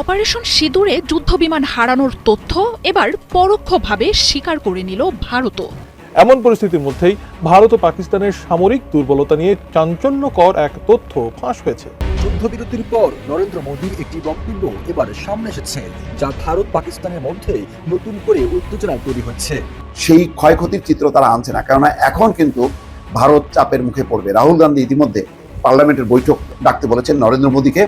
Operation সিঁদুরে যুদ্ধবিমান হারানোর তথ্য এবার পরোক্ষভাবে স্বীকার করে নিল ভারতও। এমন পরিস্থিতির মধ্যেই ভারত ও পাকিস্তানের সামরিক দুর্বলতা নিয়ে চাঞ্চল্যকর এক তথ্য ফাঁস হয়েছে। যুদ্ধবিরতির পর নরেন্দ্র মোদীর একটি বক্তব্য এবার সামনে এসেছে যা ভারত পাকিস্তানের মধ্যে নতুন করে উত্তেজনা তৈরি হচ্ছে। সেই ক্ষয়ক্ষতির চিত্র তারা আনছে না কেননা এখন কিন্তু ভারত চাপের মুখে পড়বে। রাহুল গান্ধী ইতিমধ্যে পার্লামেন্টের বৈঠক ডাকতে বলেছেন নরেন্দ্র মোদীকে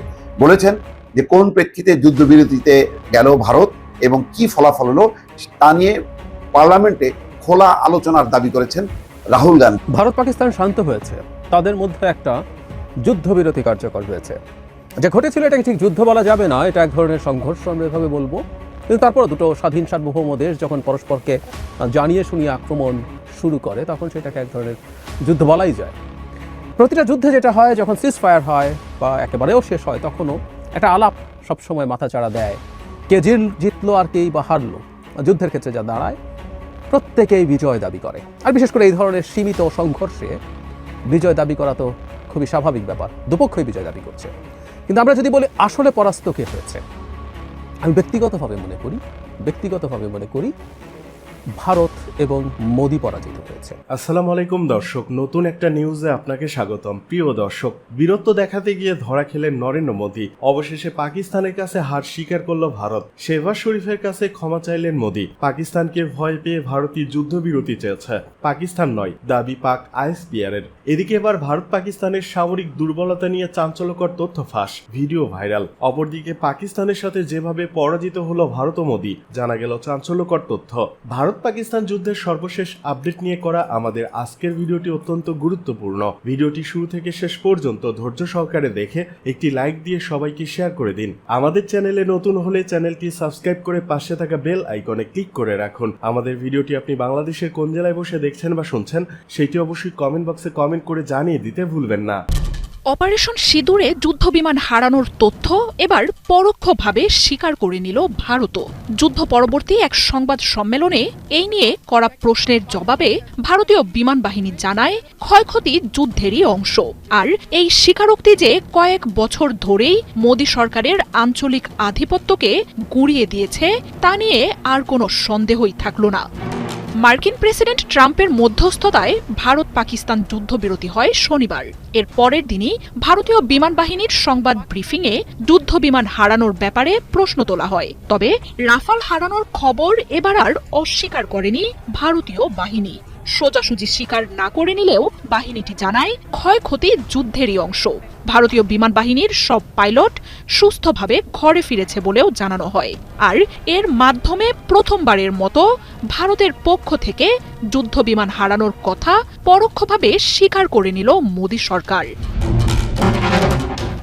বলেছেন যে কোন প্রেক্ষিতে যুদ্ধবিরতিতে গেল ভারত এবং কি ফলাফল হলো, তা নিয়ে পার্লামেন্টে খোলা আলোচনার দাবি করেছেন রাহুল গান্ধী। ভারত পাকিস্তান শান্ত হয়েছে। তাদের মধ্যে একটা যুদ্ধবিরতি কার্যকর হয়েছে। যে ঘটেছিল এটাকে ঠিক যুদ্ধ বলা যাবে না, এটা এক ধরনের সংঘর্ষ আমরা এভাবে বলব। কিন্তু তারপর দুটো স্বাধীন সার্বভৌম দেশ যখন পরস্পরকে জানিয়ে শুনিয়ে আক্রমণ শুরু করে, তখন সেটাকে এক ধরনের যুদ্ধ বলাই যায়। প্রতিটা যুদ্ধে যেটা হয়, যখন সিজ ফায়ার হয় বা একেবারেও শেষ হয়, তখনও একটা আলাপ সবসময় মাথাচাড়া দেয়। কে জিল জিতলো আর কেই বা হারলো? যুদ্ধের ক্ষেত্রে যা দাঁড়ায়, প্রত্যেকেই বিজয় দাবি করে। আর বিশেষ করে এই ধরনের সীমিত সংঘর্ষে বিজয় দাবি করা তো খুবই স্বাভাবিক ব্যাপার। দুপক্ষই বিজয় দাবি করছে। কিন্তু আমরা যদি বলি আসলে পরাস্ত কে হয়েছে, আমি ব্যক্তিগতভাবে মনে করি, ব্যক্তিগতভাবে মনে করি ভারত এবং মোদি পরাজিত হয়েছে। আসসালামু আলাইকুম দর্শক, নতুন একটা নিউজে আপনাকে স্বাগতম। প্রিয় দর্শক, বীরত্ব দেখাতে গিয়ে ধরা খেলেন নরেন্দ্র মোদী। অবশেষে পাকিস্তানের কাছে হার স্বীকার করল ভারত। শেহবাজ শরীফের কাছে ক্ষমা চাইলেন মোদী। পাকিস্তানকে ভয় পেয়ে ভারতীয় যুদ্ধবিরতি চেয়েছে। পাকিস্তান নয়, দাবি পাক আইএসপিআর এর এদিকে এবার ভারত পাকিস্তানের সামরিক দুর্বলতা নিয়ে চাঞ্চল্যকর তথ্য ফাঁস, ভিডিও ভাইরাল। অপরদিকে পাকিস্তানের সাথে যেভাবে পরাজিত হলো ভারত ও মোদী, জানা গেল চাঞ্চল্যকর তথ্য। ভারত পাকিস্তান যুদ্ধের সর্বশেষ আপডেট নিয়ে করা আমাদের আজকের ভিডিওটি অত্যন্ত গুরুত্বপূর্ণ। ভিডিওটি শুরু থেকে শেষ পর্যন্ত ধৈর্য সহকারে দেখে একটি লাইক দিয়ে সবাইকে শেয়ার করে দিন। আমাদের চ্যানেলে নতুন হলে চ্যানেলটি সাবস্ক্রাইব করে পাশে থাকা বেল আইকনে ক্লিক করে রাখুন। আমাদের ভিডিওটি আপনি বাংলাদেশের কোন জেলায় বসে দেখছেন বা শুনছেন, সেটি অবশ্যই কমেন্ট বক্সে কমেন্ট করে জানিয়ে দিতে ভুলবেন না। অপারেশন সিঁদুরে যুদ্ধবিমান হারানোর তথ্য এবার পরোক্ষভাবে স্বীকার করে নিল ভারতও যুদ্ধ পরবর্তী এক সংবাদ সম্মেলনে এই নিয়ে করা প্রশ্নের জবাবে ভারতীয় বিমান বাহিনী জানায়, ক্ষয়ক্ষতি যুদ্ধেরই অংশ। আর এই স্বীকারোক্তি যে কয়েক বছর ধরেই মোদী সরকারের আঞ্চলিক আধিপত্যকে গুড়িয়ে দিয়েছে, তা নিয়ে আর কোনো সন্দেহই থাকল না। মার্কিন প্রেসিডেন্ট ট্রাম্পের মধ্যস্থতায় ভারত পাকিস্তান যুদ্ধবিরতি হয় শনিবার। এর পরের দিনই ভারতীয় বিমান বাহিনীর সংবাদ ব্রিফিংয়ে যুদ্ধ বিমান হারানোর ব্যাপারে প্রশ্ন তোলা হয়। তবে রাফাল হারানোর খবর এবার আর অস্বীকার করেনি ভারতীয় বাহিনী। সোজাসুজি স্বীকার না করে নিলেও বাহিনীটি জানায় ক্ষয়ক্ষতি যুদ্ধেরই অংশ। ভারতীয় বিমান বাহিনীর সব পাইলট সুস্থভাবে ঘরে ফিরেছে বলেও জানানো হয়। আর এর মাধ্যমে প্রথমবারের মতো ভারতের পক্ষ থেকে যুদ্ধ বিমান হারানোর কথা পরোক্ষভাবে স্বীকার করে নিল মোদী সরকার।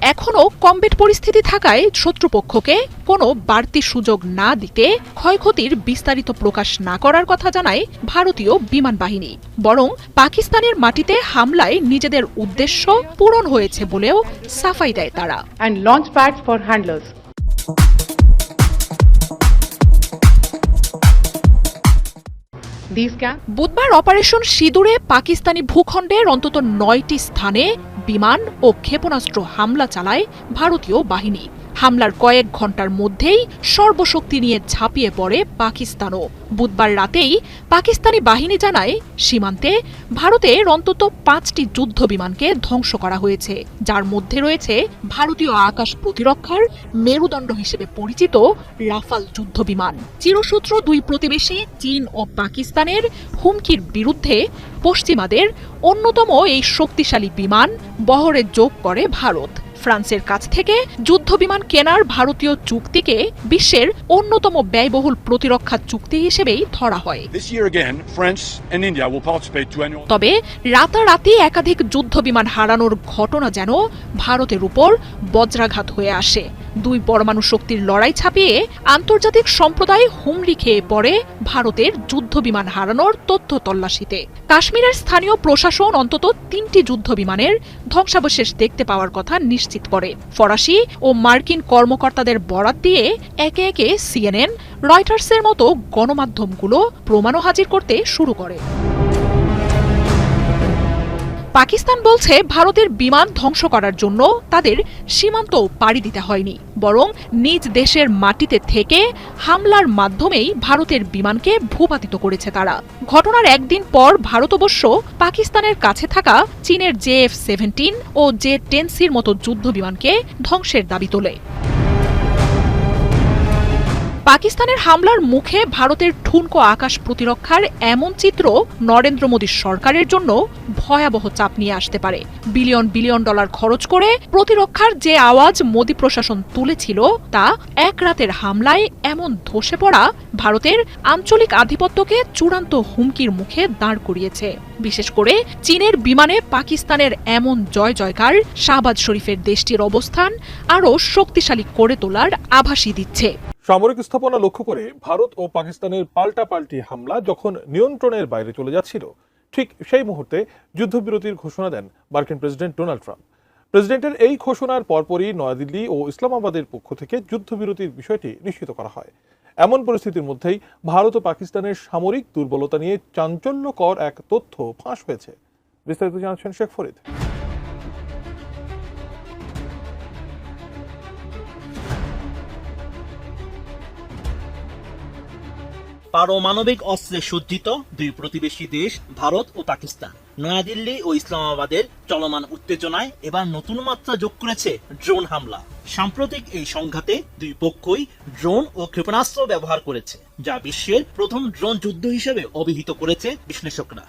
এখনও কমবেট পরিস্থিতি থাকায় শত্রুপক্ষকে কোনো বাড়তি সুযোগ না দিতে ক্ষয়ক্ষতির বিস্তারিত প্রকাশ না করার কথা জানায় ভারতীয় বিমান বাহিনী বরং পাকিস্তানের মাটিতে হামলায় নিজেদের উদ্দেশ্য পূরণ হয়েছে বলেও সাফাই দেয় তারা pads for handlers. বুধবার অপারেশন সিঁদুরে পাকিস্তানি ভূখণ্ডের অন্তত নয়টি স্থানে বিমান ও ক্ষেপণাস্ত্র হামলা চালায় ভারতীয় বাহিনী। হামলার কয়েক ঘণ্টার মধ্যেই সর্বশক্তি নিয়ে ঝাঁপিয়ে পড়ে পাকিস্তানও। বুধবার রাতেই পাকিস্তানি বাহিনী জানায়, সীমান্তে ভারতের অন্তত পাঁচটি যুদ্ধ বিমানকে ধ্বংস করা হয়েছে, যার মধ্যে রয়েছে ভারতীয় আকাশ প্রতিরক্ষার মেরুদণ্ড হিসেবে পরিচিত রাফাল যুদ্ধ বিমান। চিরসূত্র দুই প্রতিবেশী চীন ও পাকিস্তানের হুমকির বিরুদ্ধে পশ্চিমাদের অন্যতম এই শক্তিশালী বিমান বহরে যোগ করে ভারত। ফ্রান্সের কাছ থেকে যুদ্ধ বিমান কেনার ভারতীয় চুক্তিকে বিশ্বের অন্যতম ব্যয়বহুল প্রতিরক্ষা চুক্তি হিসেবেই ধরা হয়. তবে রাতারাতি একাধিক যুদ্ধ বিমান হারানোর ঘটনা যেন ভারতের উপর বজ্রাঘাত হয়ে আসে। দুই পরমাণু শক্তির লড়াই ছাপিয়ে আন্তর্জাতিক সম্প্রদায় হুমড়ি খেয়ে পড়ে ভারতের যুদ্ধ বিমান হারানোর তথ্য তল্লাশিতে। কাশ্মীরের স্থানীয় প্রশাসন অন্তত তিনটি যুদ্ধ বিমানের ধ্বংসাবশেষ দেখতে পাওয়ার কথা নিশ্চিত করে। ফরাসি ও মার্কিন কর্মকর্তাদের বরাত দিয়ে একে একে সিএনএন, রয়টার্সের মতো গণমাধ্যমগুলো প্রমাণও হাজির করতে শুরু করে। পাকিস্তান বলছে ভারতের বিমান ধ্বংস করার জন্য তাদের সীমান্ত পাড়ি দিতে হয়নি, বরং নিজ দেশের মাটিতে থেকে হামলার মাধ্যমেই ভারতের বিমানকে ভূপাতিত করেছে তারা। ঘটনার একদিন পর ভারত অবশ্য পাকিস্তানের কাছে থাকা চীনের জে এফ সেভেন্টিন ও জে টেন সির মতো যুদ্ধ বিমানকে ধ্বংসের দাবি তোলে। পাকিস্তানের হামলার মুখে ভারতের ঠুনকো আকাশ প্রতিরক্ষার এমন চিত্র নরেন্দ্র মোদীর সরকারের জন্য ভয়াবহ চাপ নিয়ে আসতে পারে। বিলিয়ন বিলিয়ন ডলার খরচ করে প্রতিরক্ষার যে আওয়াজ মোদী প্রশাসন তুলেছিল তা এক রাতের হামলায় এমন ধসে পড়া ভারতের আঞ্চলিক আধিপত্যকে চূড়ান্ত হুমকির মুখে দাঁড় করিয়েছে। বিশেষ করে চীনের বিমানে পাকিস্তানের এমন জয় জয়কার শাহবাজ শরীফের দেশটির অবস্থান আরও শক্তিশালী করে তোলার আভাসই দিচ্ছে। সামরিক স্থাপনা লক্ষ্য করে ভারত ও পাকিস্তানের পাল্টাপাল্টি হামলা যখন নিয়ন্ত্রণের বাইরে চলে যাচ্ছিল, ঠিক সেই মুহূর্তে যুদ্ধবিরতির ঘোষণা দেন মার্কিন প্রেসিডেন্ট ডোনাল্ড ট্রাম্প। প্রেসিডেন্টের এই ঘোষণার পরপরই নয়াদিল্লি ও ইসলামাবাদের পক্ষ থেকে যুদ্ধবিরতির বিষয়টি নিশ্চিত করা হয়। এমন পরিস্থিতির মধ্যেই ভারত ও পাকিস্তানের সামরিক দুর্বলতা নিয়ে চাঞ্চল্যকর এক তথ্য ফাঁস হয়েছে। বিস্তারিত জানাচ্ছেন শেখ ফরিদ। পারমাণবিক অস্ত্রে সজ্জিত দুই প্রতিবেশী দেশ, ভারত ও পাকিস্তান। নয়াদিল্লি ও ইসলামাবাদের চলমান উত্তেজনায় এবার নতুন মাত্রা যোগ করেছে ড্রোন হামলা। সাম্প্রতিক এই সংঘাতে দুই পক্ষই ড্রোন ও ক্ষেপণাস্ত্র ব্যবহার করেছে, যা বিশ্বের প্রথম ড্রোন যুদ্ধ হিসেবে অভিহিত করেছে বিশ্লেষকরা।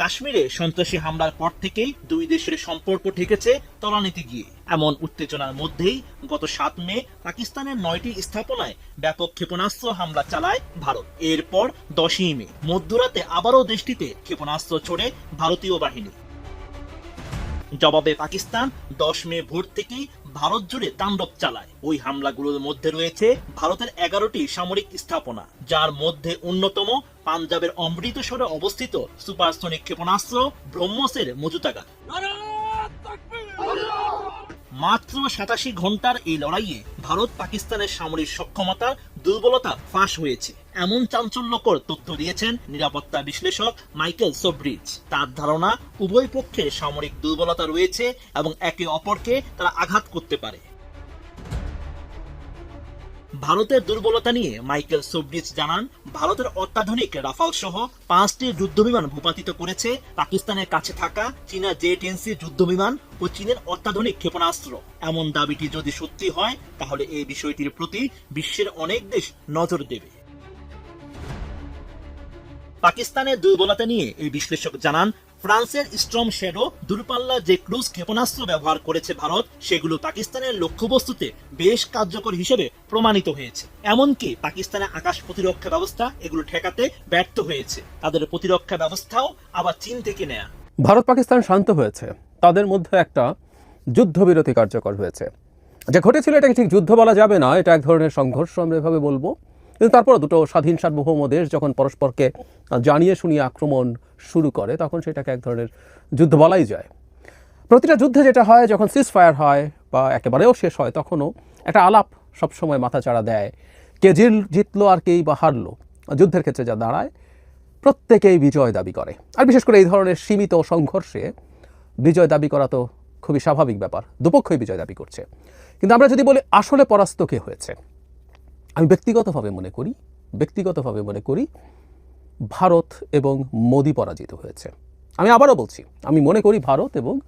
কাশ্মীরে সন্ত্রাসী হামলার পর থেকেই দুই দেশের সম্পর্ক ঠেকেছে তলানিতে গিয়ে। এমন উত্তেজনার মধ্যেই গত সাত মে পাকিস্তানের নয়টি স্থাপনায় ব্যাপক ক্ষেপণাস্ত্র হামলা চালায় ভারত। এরপর দশই মে, মধ্যরাতে আবারও দেশটিতে ক্ষেপণাস্ত্র ছোড়ে ভারতীয় বাহিনী। জবাবে পাকিস্তান, দশ মে ভোর থেকেই ভারত জুড়ে তাণ্ডব চালায়। ওই হামলাগুলোর মধ্যে রয়েছে ভারতের এগারোটি সামরিক স্থাপনা, যার মধ্যে অন্যতম পাঞ্জাবের অমৃতসরে অবস্থিত সুপারসনিক ক্ষেপণাস্ত্র ব্রহ্মসের মজুতাগার। মাত্র সাতাশি ঘণ্টার এই লড়াইয়ে ভারত পাকিস্তানের সামরিক সক্ষমতা, দুর্বলতা ফাঁস হয়েছে। এমন চাঞ্চল্যকর তথ্য দিয়েছেন নিরাপত্তা বিশ্লেষক মাইকেল সোব্রিজ তার ধারণা, উভয় পক্ষের সামরিক দুর্বলতা রয়েছে এবং একে অপরকে তারা আঘাত করতে পারে। ভারতের দুর্বলতা নিয়ে মাইকেল সোব্রিজ জানান, ভারতের অত্যাধুনিক রাফাল সহ পাঁচটি যুদ্ধবিমান ভূপাতিত করেছে। পাকিস্তানের কাছে থাকা চীনা জে টেন্সি যুদ্ধবিমান ও চীনের অত্যাধুনিক ক্ষেপণাস্ত্র। এমন দাবিটি যদি সত্যি হয়, তাহলে এই বিষয়টির প্রতি বিশ্বের অনেক দেশ নজর দেবে। পাকিস্তানের দুর্বলতা নিয়ে এই বিশ্লেষক জানান ফ্রান্সের স্ট্রম শ্যাডো দূরপাল্লা যে ক্রুজ ক্ষেপণাস্ত্র ব্যবহার করেছে ভারত, সেগুলো পাকিস্তানের লক্ষ্যবস্তুতে বেশ কার্যকর হিসেবে প্রমাণিত হয়েছে। এমনকি পাকিস্তানের আকাশ প্রতিরক্ষা ব্যবস্থা এগুলো ঠেকাতে ব্যর্থ হয়েছে। তাদের প্রতিরক্ষা ব্যবস্থাও আবার চীন থেকে নেয়া। ভারত পাকিস্তান শান্ত হয়েছে। তাদের মধ্যে একটা যুদ্ধবিরতি কার্যকর হয়েছে। যে ঘটেছিল এটাকে ঠিক যুদ্ধ বলা যাবে না, এটা এক ধরনের সংঘর্ষ, আমরা এভাবে বলব। কিন্তু তারপর দুটো স্বাধীন সার্বভৌম দেশ যখন পরস্পরকে জানিয়ে শুনিয়ে আক্রমণ শুরু করে, তখন সেটাকে এক ধরনের যুদ্ধ বলাই যায়। প্রতিটা যুদ্ধে যেটা হয়, যখন সিজ ফায়ার হয় বা একেবারেও শেষ হয়, তখনও একটা আলাপ সবসময় মাথাচাড়া দেয়। কে জিল, জিতলো আর কেই বা হারলো। যুদ্ধের ক্ষেত্রে যা দাঁড়ায়, প্রত্যেকেই বিজয় দাবি করে। আর বিশেষ করে এই ধরনের সীমিত সংঘর্ষে বিজয় দাবি করা তো খুবই স্বাভাবিক ব্যাপার, দুপক্ষই বিজয় দাবি করছে। কিন্তু আমরা যদি বলি, আসলে পরাস্ত কে হয়েছে? আমি ব্যক্তিগতভাবে মনে করি, ব্যক্তিগতভাবে মনে করি ভারত এবং মোদি পরাজিত হয়েছে। আমি আবারও বলছি, আমি মনে করি ভারত এবং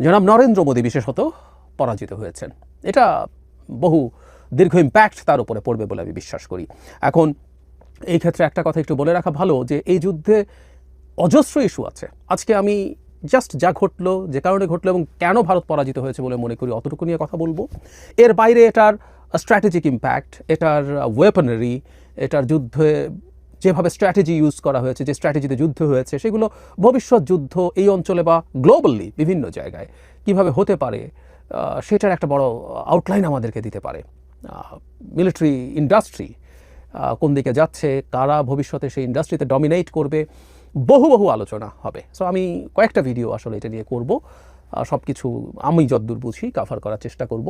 জনাব নরেন্দ্র মোদী বিশেষত পরাজিত হয়েছেন। এটা বহু দীর্ঘ ইম্প্যাক্ট তার উপরে পড়বে বলে আমি বিশ্বাস করি। এখন এই ক্ষেত্রে একটা কথা একটু বলে রাখা ভালো যে, এই যুদ্ধে অজস্র ইস্যু আছে। আজকে আমি জাস্ট যা ঘটলো, যে কারণে ঘটলো এবং কেন ভারত পরাজিত হয়েছে বলে মনে করি অতটুকু নিয়ে কথা বলব। এর বাইরে এটার স্ট্র্যাটেজিক ইম্প্যাক্ট এটার ওয়েপনারি এটার যুদ্ধে যেভাবে স্ট্র্যাটেজি ইউজ করা হয়েছে, যে স্ট্র্যাটেজিতে যুদ্ধ হয়েছে, সেগুলো ভবিষ্যৎ যুদ্ধ এই অঞ্চলে বা গ্লোবালি বিভিন্ন জায়গায় কীভাবে হতে পারে সেটার একটা বড় আউটলাইন আমাদেরকে দিতে পারে। মিলিটারি ইন্ডাস্ট্রি কোন দিকে যাচ্ছে, কারা ভবিষ্যতে সেই ইন্ডাস্ট্রিতে ডমিনেট করবে, বহু বহু আলোচনা হবে। সো আমি কয়েকটা ভিডিও আসলে এটা নিয়ে করব। সব কিছু আমি যদ্দূর বুঝি কাভার করার চেষ্টা করব।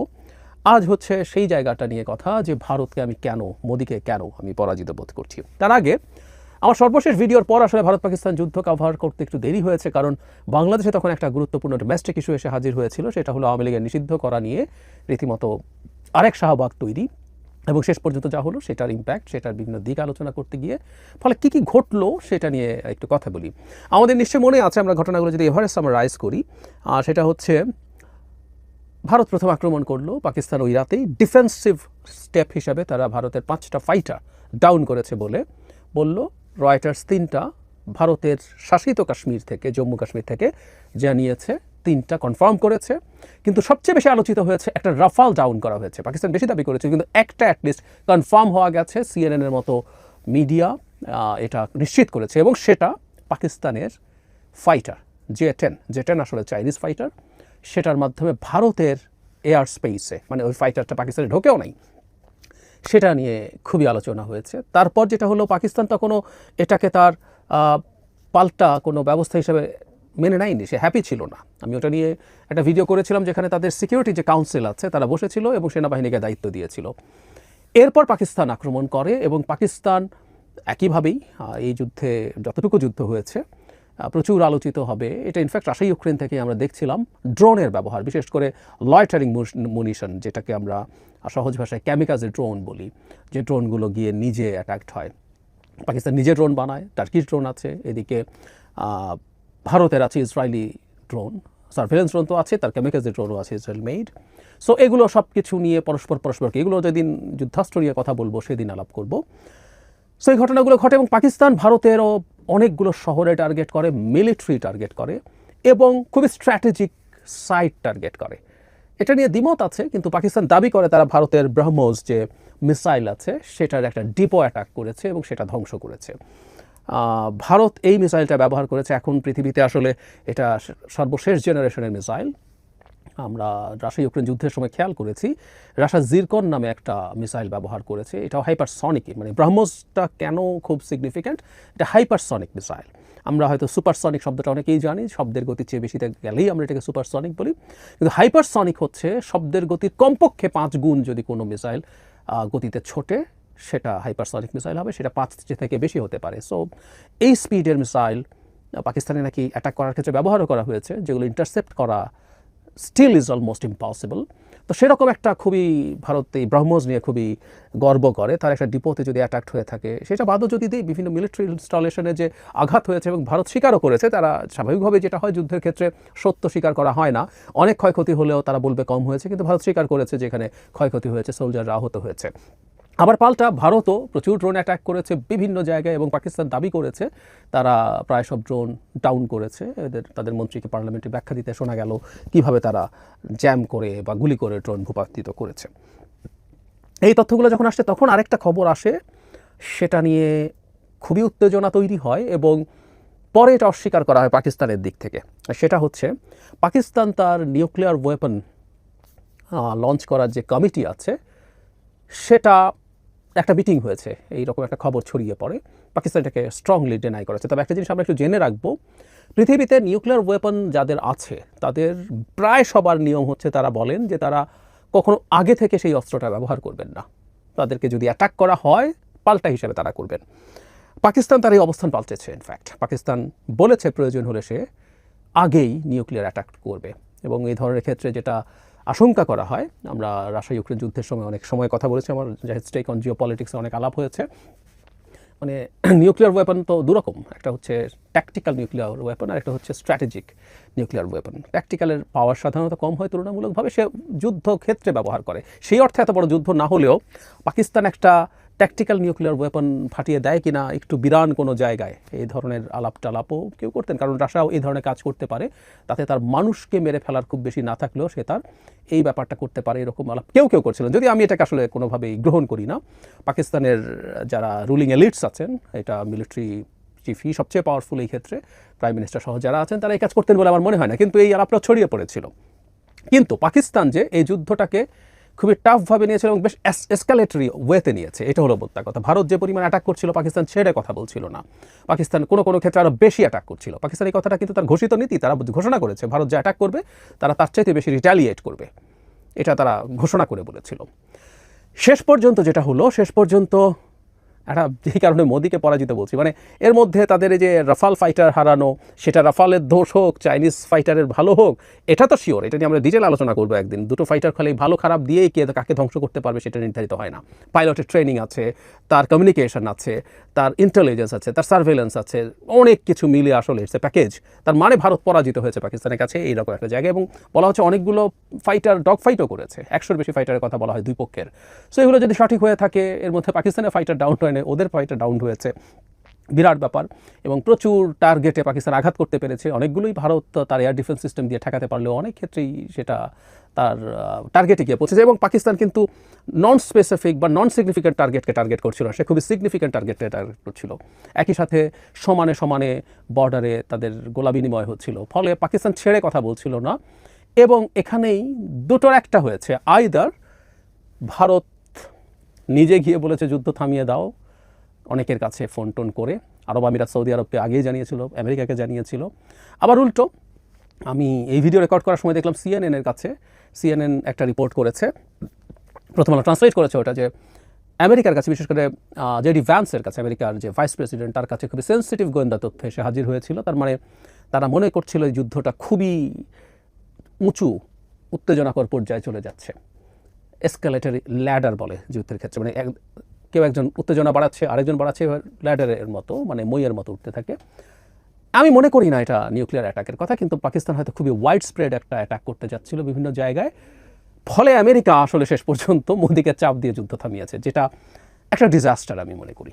আজ হচ্ছে সেই জায়গাটা নিয়ে কথা যে ভারতকে আমি কেন, মোদিকে কেন আমি পরাজিত বোধ করছি। তার আগে, আমার সর্বশেষ ভিডিওর পর আসলে ভারত পাকিস্তান যুদ্ধ কভার করতে একটু দেরি হয়েছে কারণ বাংলাদেশে তখন একটা গুরুত্বপূর্ণ ডোমেস্টিক ইস্যু এসে হাজির হয়েছিল, সেটা হলো আওয়ামী লীগের নিষিদ্ধ করা নিয়ে রীতিমতো আরেক শাহবাগ তৈরি এবং শেষ পর্যন্ত যা হলো সেটার ইম্প্যাক্ট সেটার বিভিন্ন দিক আলোচনা করতে গিয়ে ফলে কী কী ঘটলো সেটা নিয়ে একটু কথা বলি। আমাদের নিশ্চয়ই মনে আছে আমরা ঘটনাগুলো যদি এভারেস্ট আমরা রাইজ করি আর সেটা হচ্ছে ভারত প্রথম আক্রমণ করল, পাকিস্তান ওই রাতেই ডিফেন্সিভ স্টেপ হিসাবে তারা ভারতের পাঁচটা ফাইটার ডাউন করেছে বলে বলল। রয়টার্স তিনটা, ভারতের শাসিত কাশ্মীর থেকে, জম্মু কাশ্মীর থেকে জানিয়েছে, তিনটা কনফার্ম করেছে। কিন্তু সবচেয়ে বেশি আলোচিত হয়েছে একটা রাফাল ডাউন করা হয়েছে। পাকিস্তান বেশি দাবি করেছে, কিন্তু একটা অ্যাটলিস্ট কনফার্ম হওয়া গেছে সিএনএন এর মতো মিডিয়া এটা নিশ্চিত করেছে এবং সেটা পাকিস্তানের fighter J ten J ten আসলে চাইনিজ ফাইটার সেটার মাধ্যমে ভারতের এয়ার স্পেসে মানে ওই ফাইটারটা পাকিস্তানে ঢোকেও নাই, সেটা নিয়ে খুবই আলোচনা হয়েছে। তারপর যেটা হলো, পাকিস্তান তখনও এটাকে তার পাল্টা কোনো ব্যবস্থা হিসেবে মেনে নেয়নি, সে হ্যাপি ছিল না। আমি ওটা নিয়ে একটা ভিডিও করেছিলাম যেখানে তাদের সিকিউরিটি যে কাউন্সিল আছে, তারা বসেছিল এবং সেনাবাহিনীকে দায়িত্ব দিয়েছিল। এরপর পাকিস্তান আক্রমণ করে এবং পাকিস্তান একইভাবেই এই যুদ্ধে, যতটুকু যুদ্ধ হয়েছে প্রচুর আলোচিত হবে। এটা ইনফ্যাক্ট রাশিয়া ইউক্রেন থেকে আমরা দেখছিলাম। ড্রোনের ব্যবহার, বিশেষ করে লয়টারিং মুনিশন যেটাকে আমরা সহজ ভাষায় ক্যামিকাজের ড্রোন বলি, যে ড্রোনগুলো গিয়ে নিজে অ্যাটাকড হয়। পাকিস্তান নিজে ড্রোন বানায় টার্কিশ ড্রোন আছে, এদিকে ভারতের আছে ইসরায়েলি ড্রোন সার্ভেলেন্স ড্রোন তো আছে, তার কেমিক্যালসের ড্রোনও আছে ইসরায়েল মেড সো এগুলো সব কিছু নিয়ে পরস্পর, পরস্পরকে, এগুলো যেদিন যুদ্ধাস্ত্র নিয়ে কথা বলব, সেদিন আলাপ করব। সো এই ঘটনাগুলো ঘটে এবং পাকিস্তান, ভারতেরও অনেকগুলো শহরে টার্গেট করে মিলিটারি টার্গেট করে এবং খুবই স্ট্র্যাটেজিক সাইট টার্গেট করে। এটা নিয়ে দ্বিমত আছে, কিন্তু পাকিস্তান দাবি করে তারা ভারতের ব্রহ্মোস যে মিসাইল আছে, সেটার একটা ডিপো অ্যাটাক করেছে এবং সেটা ধ্বংস করেছে। ভারত এই মিসাইলটা ব্যবহার করেছে। এখন পৃথিবীতে আসলে এটা সর্বশেষ জেনারেশনের মিসাইল আমরা রাশিয়া ইউক্রেন যুদ্ধের সময় খেয়াল করেছি রাশিয়া জিরকন নামে একটা মিসাইল ব্যবহার করেছে। এটাও হাইপারসনিক মানে ব্রহ্মসটা কেন খুব সিগনিফিক্যান্ট এটা হাইপারসনিক মিসাইল। আমরা হয়তো সুপারসনিক শব্দটা অনেকেই জানি, শব্দের গতি চেয়ে বেশিতে গেলেই আমরা এটাকে সুপারসনিক বলি। কিন্তু হাইপারসনিক হচ্ছে শব্দের গতির কমপক্ষে পাঁচ গুণ যদি কোনো মিসাইল গতিতে ছোটে, সেটা হাইপারসনিক মিসাইল হবে, সেটা পাঁচ থেকে বেশি হতে পারে। সো এই স্পিডের মিসাইল পাকিস্তানে নাকি অ্যাটাক করার ক্ষেত্রে ব্যবহারও করা হয়েছে, যেগুলো ইন্টারসেপ্ট করা স্টিল ইজ অলমোস্ট ইম্পসিবল তো সেরকম একটা খুবই ভারত এই ব্রহ্মোস নিয়ে খুবই গর্ব করে, তার একটা ডিপোতে যদি অ্যাট্যাক্ট হয়ে থাকে, সেটা বাদও যদি দিই, বিভিন্ন মিলিটারি ইনস্টলেশনে যে আঘাত হয়েছে এবং ভারত স্বীকারও করেছে, তারা স্বাভাবিকভাবে যেটা হয়, যুদ্ধের ক্ষেত্রে সত্য স্বীকার করা হয় না। অনেক ক্ষয়ক্ষতি হলেও তারা বলবে কম হয়েছে, কিন্তু ভারত স্বীকার করেছে যেখানে ক্ষয়ক্ষতি হয়েছে সোলজাররা আহত হয়েছে। আবার পাল্টা, ভারতও প্রচুর ড্রোন অ্যাটাক করেছে বিভিন্ন জায়গায় এবং পাকিস্তান দাবি করেছে, তারা প্রায় সব ড্রোন ডাউন করেছে। এদের, তাদের মন্ত্রীকে পার্লামেন্টে ব্যাখ্যা দিতে শোনা গেল কীভাবে তারা জ্যাম করে বা গুলি করে ড্রোন ভূপাতিত করেছে। এই তথ্যগুলো যখন আসে তখন আরেকটা খবর আসে, সেটা নিয়ে খুবই উত্তেজনা তৈরি হয় এবং পরে এটা অস্বীকার করা হয় পাকিস্তানের দিক থেকে। সেটা হচ্ছে, পাকিস্তান তার নিউক্লিয়ার ওয়েপন লঞ্চ করার যে কমিটি আছে, সেটা একটা মিটিং হয়েছে, এইরকম একটা খবর ছড়িয়ে পড়ে। পাকিস্তান এটাকে স্ট্রংলি ডেনাই করেছে। তবে একটা জিনিস আমরা একটু জেনে রাখব, পৃথিবীতে নিউক্লিয়ার ওয়েপন যাদের আছে, তাদের প্রায় সবার নিয়ম হচ্ছে তারা বলেন যে তারা কখনো আগে থেকে সেই অস্ত্রটা ব্যবহার করবেন না। তাদেরকে যদি অ্যাটাক করা হয়, পাল্টা হিসেবে তারা করবেন। পাকিস্তান তার এই অবস্থান পাল্টেছে ইনফ্যাক্ট পাকিস্তান বলেছে প্রয়োজন হলে সে আগেই নিউক্লিয়ার অ্যাটাক করবে। এবং এই ধরনের ক্ষেত্রে যেটা আশঙ্কা করা হয়। আমরা রাশিয়া ইউক্রেন যুদ্ধের সময় অনেক সময় কথা বলেছি। আমার স্টেক অন জিও পলিটিক্সে অনেক আলাপ হয়েছে। মানে নিউক্লিয়ার ওয়েপন তো দুরকম। একটা হচ্ছে ট্যাকটিক্যাল নিউক্লিয়ার ওয়েপন আর একটা হচ্ছে স্ট্র্যাটেজিক নিউক্লিয়ার ওয়েপন ট্যাকটিক্যালের পাওয়ার সাধারণত কম হয়, তুলনামূলকভাবে সে যুদ্ধক্ষেত্রে ব্যবহার করে। সেই অর্থে এত বড় যুদ্ধ না হলেও পাকিস্তান একটা ট্যাকটিক্যাল নিউক্লিয়ার ওয়েপন ফাটিয়ে দেয় কিনা একটু বিরান কোনো জায়গায়, এই ধরনের আলাপ টালাপও কেউ করতেন। কারণ রাশাও এই ধরনের কাজ করতে পারে, তাতে তার মানুষকে মেরে ফেলার খুব বেশি না থাকলেও সে তার এই ব্যাপারটা করতে পারে এরকম আলাপ কেউ কেউ করছিলেন। যদি আমি এটাকে আসলে কোনোভাবেই গ্রহণ করি না, পাকিস্তানের যারা রুলিং এলিটস আছেন, এটা মিলিটারি চিফই সবচেয়ে পাওয়ারফুল এই ক্ষেত্রে প্রাইম মিনিস্টার সহ যারা আছেন, তারা এই কাজ করতেন বলে আমার মনে হয় না। কিন্তু এই আলাপটা ছড়িয়ে পড়েছিল। কিন্তু পাকিস্তান যে এই যুদ্ধটাকে খুবই টাফভাবে নিয়েছিল এবং বেশ এসকালেটরি ওয়েতে নিয়েছে। এটা হলো মোদ্দা কথা। ভারত যে পরিমাণ অ্যাটাক করছিল, পাকিস্তান ছেড়ে কথা বলছিল না। পাকিস্তান কোনো কোনো ক্ষেত্রে আরও বেশি অ্যাটাক করছিল। পাকিস্তান এই কথাটা কিন্তু তার ঘোষিত নীতি, তারা ঘোষণা করেছে। ভারত যে অ্যাটাক করবে, তারা তার চাইতে বেশি রিটালিয়েট করবে। এটা তারা ঘোষণা করে বলেছিল। শেষ পর্যন্ত যেটা হলো, শেষ পর্যন্ত একটা যেই কারণে মোদিকে পরাজিত বলছি। মানে এর মধ্যে তাদের এই যে রাফাল ফাইটার হারানো, সেটা রাফালের দোষ হোক, চাইনিজ ফাইটারের ভালো হোক, এটা তো শিওর এটা নিয়ে আমরা ডিটেল আলোচনা করব একদিন। দুটো ফাইটার খালি ভালো খারাপ দিয়েই কে কাকে ধ্বংস করতে পারবে সেটা নির্ধারিত হয় না। পাইলটের ট্রেনিং আছে তার কমিউনিকেশন আছে, তার ইন্টেলিজেন্স আছে, তার সার্ভেলেন্স আছে, অনেক কিছু মিলে আসলে ইটস প্যাকেজ তার মানে ভারত পরাজিত হয়েছে পাকিস্তানের কাছে এইরকম একটা জায়গা এবং বলা হচ্ছে অনেকগুলো ফাইটার ডগ ফাইটও করেছে। একশোর বেশি ফাইটারের কথা বলা হয় দুই পক্ষের। সো এগুলো যদি সঠিক হয়ে থাকে, এর মধ্যে পাকিস্তানের ফাইটার ডাউন হয়নি, ওদের ফাইটার ডাউন হয়েছে। বিরাট ব্যাপার এবং প্রচুর টার্গেটে পাকিস্তান আঘাত করতে পেরেছে। অনেকগুলোই ভারত তার এয়ার ডিফেন্স সিস্টেম দিয়ে ঠেকাতে পারলেও অনেক ক্ষেত্রেই সেটা তার টার্গেটে গিয়ে পৌঁছেছে এবং পাকিস্তান কিন্তু নন স্পেসিফিক বা নন সিগনিফিক্যান্ট টার্গেটকে টার্গেট করছিল সে খুবই সিগনিফিক্যান্ট টার্গেটকে টার্গেট করছিল। একই সাথে সমানে সমানে বর্ডারে তাদের গোলা বিনিময় হচ্ছিল। ফলে পাকিস্তান ছেড়ে কথা বলছিল না এবং এখানেই দুটোর একটা হয়েছে। আইদার ভারত নিজে গিয়ে বলেছে, যুদ্ধ থামিয়ে দাও। অনেকের কাছে ফোন টোন করে। আরব আমিরাত সৌদি আরবকে আগেই জানিয়েছিল, আমেরিকাকে জানিয়েছিল। আবার উল্টো, আমি এই ভিডিও রেকর্ড করার সময় দেখলাম সিএনএন এর কাছে। সিএনএন একটা রিপোর্ট করেছে, প্রথম আলো ট্রান্সলেট করেছে ওটা যে, আমেরিকার কাছে, বিশেষ করে জেডি ভ্যান্সের কাছে, আমেরিকার যে ভাইস প্রেসিডেন্ট, তার কাছে খুবই সেন্সিটিভ গোয়েন্দা তথ্য এসে হাজির হয়েছিল। তার মানে তারা মনে করছিল এই যুদ্ধটা খুবই উঁচু, উত্তেজনাকর পর্যায়ে চলে যাচ্ছে। এসকালেটারি ল্যাডার বলে যুদ্ধের ক্ষেত্রে মানে কেউ একজন উত্তেজনা বাড়াচ্ছে, আরেকজন বাড়াচ্ছে ল্যাডারের মতো মানে মইয়ের মতো উঠতে থাকে। আমি মনে করি না এটা নিউক্লিয়ার অ্যাটাকের কথা, কিন্তু পাকিস্তান হয়তো খুবই ওয়াইড স্প্রেড একটা অ্যাটাক করতে যাচ্ছিল বিভিন্ন জায়গায়। ফলে আমেরিকা আসলে শেষ পর্যন্ত মোদিকে চাপ দিয়ে যুদ্ধ থামিয়েছে, যেটা একটা ডিজাস্টার আমি মনে করি।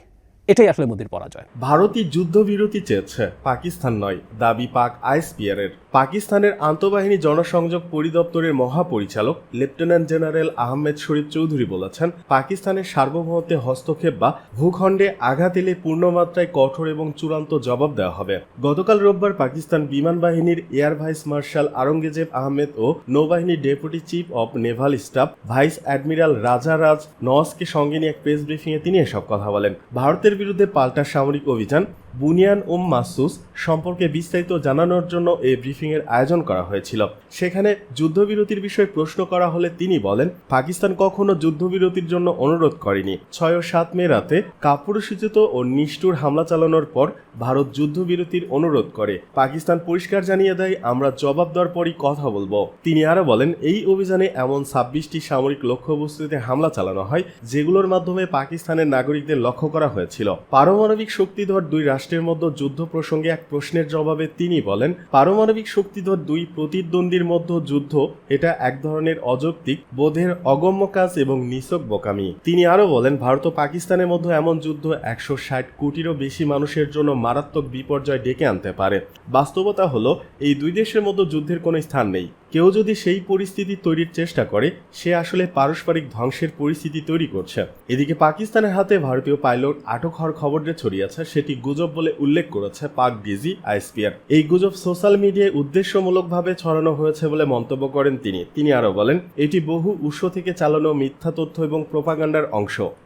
এটাই আসলে মোদির পরাজয়। ভারতই যুদ্ধবিরতি চেয়েছে, পাকিস্তান নয়, দাবি পাক আইএসপিআরের। পাকিস্তানের আন্তঃবাহিনী জনসংযোগ পরিদপ্তরের মহাপরিচালক, লেফটেন্যান্ট জেনারেল আহমেদ শরীফ চৌধুরী বলেছেন, পাকিস্তানের সার্বভৌমত্বে হস্তক্ষেপ বা ভূখণ্ডে আঘাত এলে পূর্ণমাত্রায় কঠোর এবং চূড়ান্ত জবাব দেওয়া হবে। গতকাল রোববার পাকিস্তান বিমান বাহিনীর air vice marshal Aurangzeb Ahmed ও নৌবাহিনীর deputy chief of naval staff vice admiral Raja Raj নওয়াজকে সঙ্গে নিয়ে এক প্রেস ব্রিফিংয়ে তিনি এসব কথা বলেন। ভারতের বিরুদ্ধে পাল্টা সামরিক অভিযান বুনিয়ান উম মাসুস সম্পর্কে বিস্তারিত জানানোর জন্য এই ব্রিফিংয়ের আয়োজন করা হয়েছিল। সেখানে যুদ্ধবিরতির বিষয়ে প্রশ্ন করা হলে তিনি বলেন, পাকিস্তান কখনো যুদ্ধবিরতির জন্য অনুরোধ করেনি। ছয় ও সাত মে রাতে কাপুরুষোচিত ও নিষ্ঠুর হামলা চালানোর পর ভারত যুদ্ধবিরতির অনুরোধ করে। পাকিস্তান পরিষ্কার জানিয়ে দেয়, আমরা জবাব দেওয়ার পরই কথা বলব। তিনি আরও বলেন, এই অভিযানে এমন ছাব্বিশটি সামরিক লক্ষ্যবস্তুতে হামলা চালানো হয়, যেগুলোর মাধ্যমে পাকিস্তানের নাগরিকদের লক্ষ্য করা হয়েছিল। পারমাণবিক শক্তিধর দুই রাষ্ট্রের মধ্যে যুদ্ধ প্রসঙ্গে এক প্রশ্নের জবাবে তিনি বলেন, পারমাণবিক শক্তিধর দুই প্রতিদ্বন্দ্বীর মধ্যে যুদ্ধ, এটা এক ধরনের অযৌক্তিক, বোধের অগম্য কাজ এবং নিছক বোকামি। তিনি আরও বলেন, ভারত ও পাকিস্তানের মধ্যে এমন যুদ্ধ একশো ষাট কোটিরও বেশি মানুষের জন্য মারাত্মক বিপর্যয় ডেকে আনতে পারে। বাস্তবতা হলো, এই দুই দেশের মধ্যে যুদ্ধের কোনো স্থান নেই। কেউ যদি সেই পরিস্থিতি তৈরির চেষ্টা করে, সে আসলে পারস্পরিক ধ্বংসের পরিস্থিতি তৈরি করছে। এদিকে পাকিস্তানের হাতে ভারতীয় পাইলট আটক হওয়ার খবর যে ছড়িয়েছে সেটি গুজব বলে উল্লেখ করেছে পাক ডিজি আইএসপিআর এই গুজব সোশ্যাল মিডিয়ায় উদ্দেশ্যমূলকভাবে ছড়ানো হয়েছে বলে মন্তব্য করেন তিনি। তিনি আরও বলেন, এটি বহু উৎস থেকে চালানো মিথ্যা তথ্য এবং প্রোপাগান্ডার অংশ।